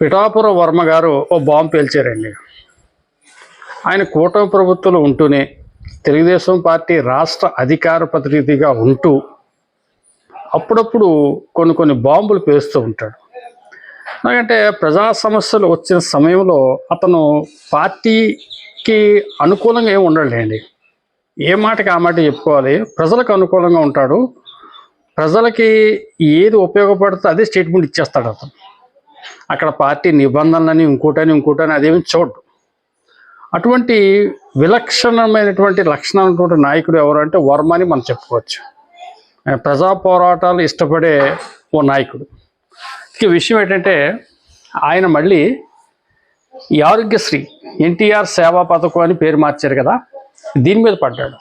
పిఠాపురం వర్మ గారు ఓ బాంబు పేల్చారండి. ఆయన కూటమి ప్రభుత్వంలో ఉంటూనే తెలుగుదేశం పార్టీ రాష్ట్ర అధికార ప్రతినిధిగా ఉంటూ అప్పుడప్పుడు కొన్ని కొన్ని బాంబులు పేస్తూ ఉంటాడు. ఎందుకంటే ప్రజా సమస్యలు వచ్చిన సమయంలో అతను పార్టీకి అనుకూలంగా ఏమి ఉండలేండి ఏ మాటకి ఆ మాట చెప్పుకోవాలి? ప్రజలకు అనుకూలంగా ఉంటాడు. ప్రజలకి ఏది ఉపయోగపడితే అదే స్టేట్మెంట్ ఇచ్చేస్తాడు అతను. అక్కడ పార్టీ నిబంధనలని ఇంకోటని ఇంకోటని అదేమి చూడు అటువంటి విలక్షణమైనటువంటి లక్షణమైనటువంటి నాయకుడు ఎవరు అంటే వర్మ అని మనం చెప్పుకోవచ్చు. ఆయన ప్రజా పోరాటాలు ఇష్టపడే ఓ నాయకుడు. ఇక విషయం ఏంటంటే ఆయన మళ్ళీ ఈ ఆరోగ్యశ్రీ ఎన్టీఆర్ సేవా పథకం అని పేరు మార్చారు కదా దీని మీద పడ్డాడు.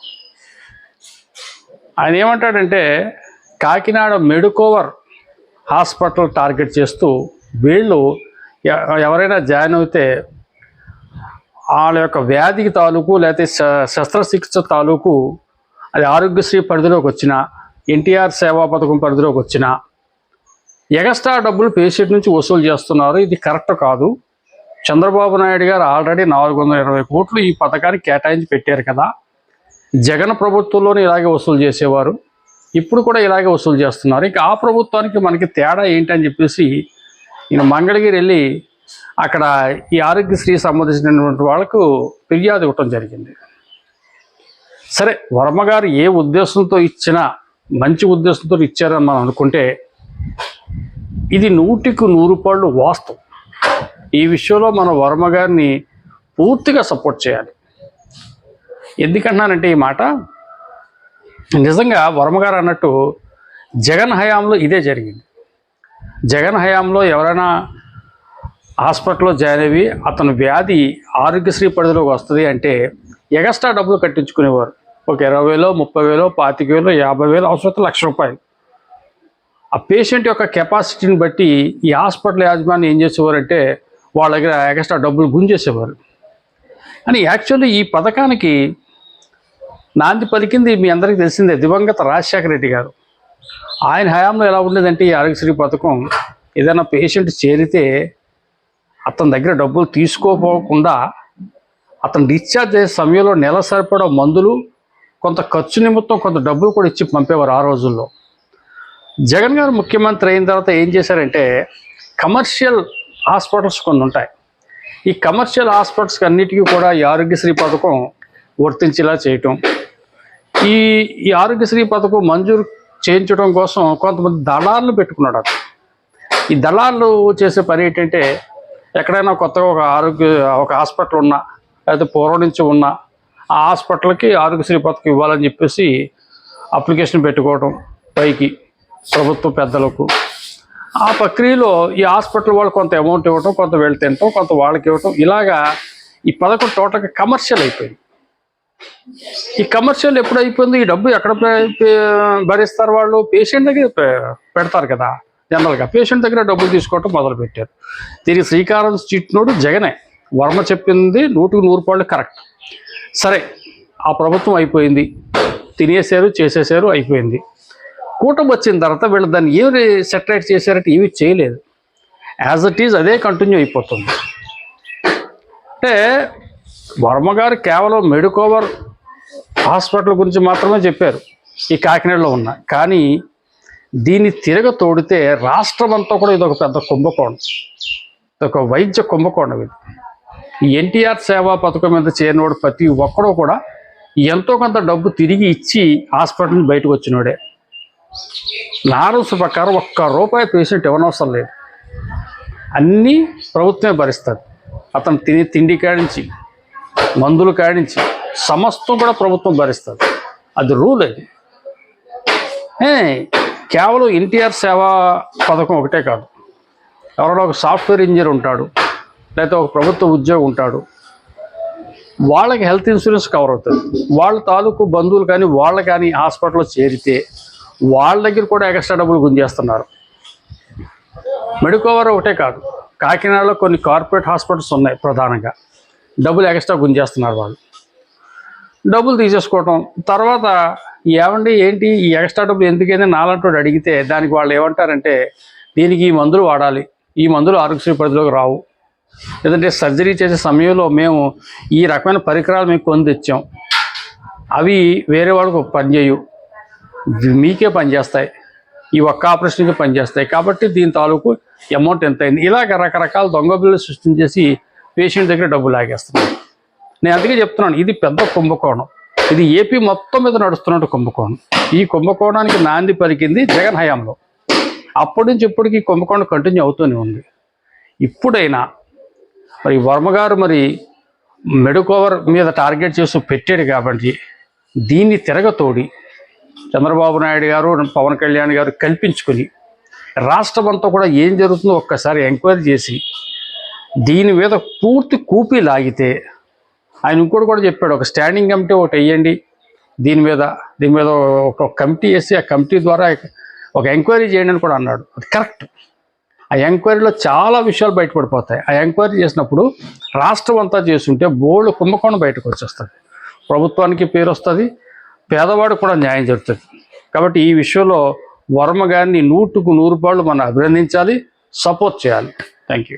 ఆయన ఏమంటాడంటే కాకినాడ మెడుకోవర్ హాస్పిటల్ టార్గెట్ చేస్తూ వీళ్ళు ఎ- ఎవరైనా జాయిన్ అయితే వాళ్ళ యొక్క వ్యాధికి తాలూకు లేకపోతే శ- శస్త్రచికిత్స తాలూకు అది ఆరోగ్యశ్రీ పరిధిలోకి వచ్చిన ఎన్టీఆర్ సేవా పథకం పరిధిలోకి వచ్చిన ఎగస్ట్రా డబ్బులు పేషెంట్ నుంచి వసూలు చేస్తున్నారు. ఇది కరెక్ట్ కాదు. చంద్రబాబు నాయుడు గారు ఆల్రెడీ నాలుగు వందల ఇరవై కోట్లు ఈ పథకానికి కేటాయించి పెట్టారు కదా. జగన్ ప్రభుత్వంలోనే ఇలాగే వసూలు చేసేవారు. ఇప్పుడు కూడా ఇలాగే వసూలు చేస్తున్నారు. ఇక ఆ ప్రభుత్వానికి మనకి తేడా ఏంటని చెప్పేసి నేను మంగళగిరి వెళ్ళి అక్కడ ఈ ఆరోగ్యశ్రీ సంబంధించినటువంటి వాళ్ళకు ఫిర్యాదు ఇవ్వటం జరిగింది. సరే వర్మగారు ఏ ఉద్దేశంతో ఇచ్చినా మంచి ఉద్దేశంతో ఇచ్చారని మనం అనుకుంటే ఇది నూటికి నూరు పాళ్ళు వాస్తవం. ఈ విషయంలో మన వర్మ గారిని పూర్తిగా సపోర్ట్ చేయాలి. ఎందుకంటున్నానంటే ఈ మాట నిజంగా వర్మగారు అన్నట్టు జగన్ హయాంలో ఇదే జరిగింది. జగన్ హయాంలో ఎవరైనా హాస్పిటల్లో జాయిన్ అయ్యి అతను వ్యాధి ఆరోగ్యశ్రీ పరిధిలోకి వస్తుంది అంటే ఎగస్ట్రా డబ్బులు కట్టించుకునేవారు. ఒక ఇరవై వేలో ముప్పై వేలో పాతిక వేలో యాభై వేలు అవసరం లక్ష రూపాయలు. ఆ పేషెంట్ యొక్క కెపాసిటీని బట్టి ఈ హాస్పిటల్ యాజమాన్యం ఏం చేసేవారంటే వాళ్ళ దగ్గర ఎక్స్ట్రా డబ్బులు గుంజేసేవారు. అని యాక్చువల్లీ ఈ పథకానికి నాంది పలికింది మీ అందరికీ తెలిసిందే దివంగత రాజశేఖర రెడ్డి గారు. ఆయన హయాంలో ఎలా ఉండేదంటే ఈ ఆరోగ్యశ్రీ పథకం ఏదైనా పేషెంట్ చేరితే అతని దగ్గర డబ్బులు తీసుకోపోకుండా అతను డిశ్చార్జ్ అయ్యే సమయంలో నెల సరిపడా మందులు కొంత ఖర్చు నిమిత్తం కొంత డబ్బులు కూడా ఇచ్చి పంపేవారు ఆ రోజుల్లో. జగన్ గారు ముఖ్యమంత్రి అయిన తర్వాత ఏం చేశారంటే కమర్షియల్ హాస్పిటల్స్ కొన్ని ఉంటాయి. ఈ కమర్షియల్ హాస్పిటల్స్కి అన్నిటికీ కూడా ఈ ఆరోగ్యశ్రీ పథకం వర్తించేలా చేయటం. ఈ ఈ ఆరోగ్యశ్రీ పథకం మంజూరు చేయించడం కోసం కొంతమంది దళాలను పెట్టుకున్నాడు అతను. ఈ దళాలు చేసే పని ఏంటంటే ఎక్కడైనా కొత్తగా ఒక ఆరోగ్య ఒక హాస్పిటల్ ఉన్నా లేకపోతే పూర్వం నుంచి ఉన్న ఆ హాస్పిటల్కి ఆరోగ్యశ్రీ పథకం ఇవ్వాలని చెప్పేసి అప్లికేషన్ పెట్టుకోవడం పైకి ప్రభుత్వ పెద్దలకు. ఆ ప్రక్రియలో ఈ హాస్పిటల్ వాళ్ళు కొంత అమౌంట్ ఇవ్వటం కొంత వీళ్ళు తినటం కొంత వాళ్ళకి ఇవ్వటం ఇలాగా ఈ పథకం టోటల్గా కమర్షియల్ అయిపోయింది. ఈ కమర్షియల్ ఎప్పుడు అయిపోయింది ఈ డబ్బు ఎక్కడ భరిస్తారు వాళ్ళు? పేషెంట్ దగ్గర పెడతారు కదా జనరల్గా పేషెంట్ దగ్గర డబ్బులు తీసుకోవటం మొదలు పెట్టారు దీనికి శ్రీకారం చిట్నోడు జగనే. వర్మ చెప్పింది నూటికి నూరు పాళ్ళు కరెక్ట్ సరే ఆ ప్రభుత్వం అయిపోయింది. తినేసారు చేసేసారు అయిపోయింది. కూటమి వచ్చిన తర్వాత వీళ్ళు దాన్ని ఏమి సెటరేట్ చేశారంటే ఏమీ చేయలేదు. యాజ్ ఇట్ ఈజ్ అదే కంటిన్యూ అయిపోతుంది. అంటే వర్మ గారు కేవలం మెడికోవర్ హాస్పిటల్ గురించి మాత్రమే చెప్పారు. ఈ కాకినాడలో ఉన్న. కానీ దీన్ని తిరగ తోడితే రాష్ట్రం అంతా కూడా ఇదొక పెద్ద కుంభకోణం. ఇది ఒక వైద్య కుంభకోణం ఇది. ఈ ఎన్టీఆర్ సేవా పథకం మీద చేరినోడు ప్రతి ఒక్కడూ కూడా ఎంతో కొంత డబ్బు తిరిగి ఇచ్చి హాస్పిటల్ బయటకు వచ్చినోడే. నారూసు ప్రకారం ఒక్క రూపాయి పేషెంట్ ఇవ్వనవసరం లేదు. అన్నీ ప్రభుత్వమే భరిస్తుంది. అతను తినే తిండి కాడించి మందులు కాడించి సమస్తం కూడా ప్రభుత్వం భరిస్తుంది. అది రూల్ అది. కేవలం ఎన్టీఆర్ సేవా పథకం ఒకటే కాదు. ఎవరైనా ఒక సాఫ్ట్వేర్ ఇంజనీర్ ఉంటాడు లేకపోతే ఒక ప్రభుత్వ ఉద్యోగి ఉంటాడు వాళ్ళకి హెల్త్ ఇన్సూరెన్స్ కవర్ అవుతుంది. వాళ్ళ తాలూకు బంధువులు కానీ వాళ్ళ కానీ హాస్పిటల్లో చేరితే వాళ్ళ దగ్గర కూడా ఎక్స్ట్రా డబ్బులు గుంజేస్తున్నారు. మెడికోవర్ ఒకటే కాదు. కాకినాడలో కొన్ని కార్పొరేట్ హాస్పిటల్స్ ఉన్నాయి ప్రధానంగా. డబ్బులు ఎక్స్ట్రా గుంజేస్తున్నారు వాళ్ళు. డబ్బులు తీసేసుకోవటం తర్వాత ఏమండి ఏంటి ఈ ఎక్స్ట్రా డబ్బులు ఎందుకైనా నాలంటోడు అడిగితే దానికి వాళ్ళు ఏమంటారంటే దీనికి ఈ మందులు వాడాలి ఈ మందులు ఆరోగ్యశ్రీ పరిధిలోకి రావు. లేదంటే సర్జరీ చేసే సమయంలో మేము ఈ రకమైన పరికరాలు మీకు కొని తెచ్చాం. అవి వేరే వాళ్ళకు పనిచేయు మీకే పనిచేస్తాయి. ఈ ఒక్క ఆపరేషన్కి పనిచేస్తాయి. కాబట్టి దీని తాలూకు అమౌంట్ ఎంత అయింది ఇలాగ రకరకాల దొంగ బిల్లు సృష్టించేసి పేషెంట్ దగ్గర డబ్బు లాగేస్తున్నారు నేను అందుకే చెప్తున్నాను ఇది పెద్ద కుంభకోణం. ఇది ఏపీ మొత్తం మీద నడుస్తున్నట్టు కుంభకోణం. ఈ కుంభకోణానికి నాంది పలికింది జగన్ హయాంలో. అప్పటి నుంచి ఇప్పటికి కుంభకోణం కంటిన్యూ అవుతూనే ఉంది. ఇప్పుడైనా మరి వర్మ గారు మరి మెడుకోవర్ మీద టార్గెట్ చేస్తూ పెట్టాడు కాబట్టి దీన్ని తిరగతోడి చంద్రబాబు నాయుడు గారు పవన్ కళ్యాణ్ గారు కల్పించుకొని రాష్ట్రం అంతా కూడా ఏం జరుగుతుందో ఒక్కసారి ఎంక్వైరీ చేసి దీని మీద పూర్తి కూపీ లాగితే ఆయన ఇంకోటి కూడా చెప్పాడు ఒక స్టాండింగ్ కమిటీ ఒకటి వేయండి. దీని మీద దీని మీద ఒక కమిటీ వేసి ఆ కమిటీ ద్వారా ఒక ఎంక్వైరీ చేయండి అని కూడా అన్నాడు. అది కరెక్ట్ ఆ ఎంక్వైరీలో చాలా విషయాలు బయటపడిపోతాయి. ఆ ఎంక్వైరీ చేసినప్పుడు రాష్ట్రం అంతా చేస్తుంటే బోర్డు కుంభకోణం బయటకు వచ్చేస్తుంది. ప్రభుత్వానికి పేరు వస్తుంది పేదవాడు కూడా న్యాయం జరుగుతుంది. కాబట్టి ఈ విషయంలో వర్మ గారిని నూటుకు నూరు పాళ్ళు మనం అభినందించాలి సపోర్ట్ చేయాలి. Thank you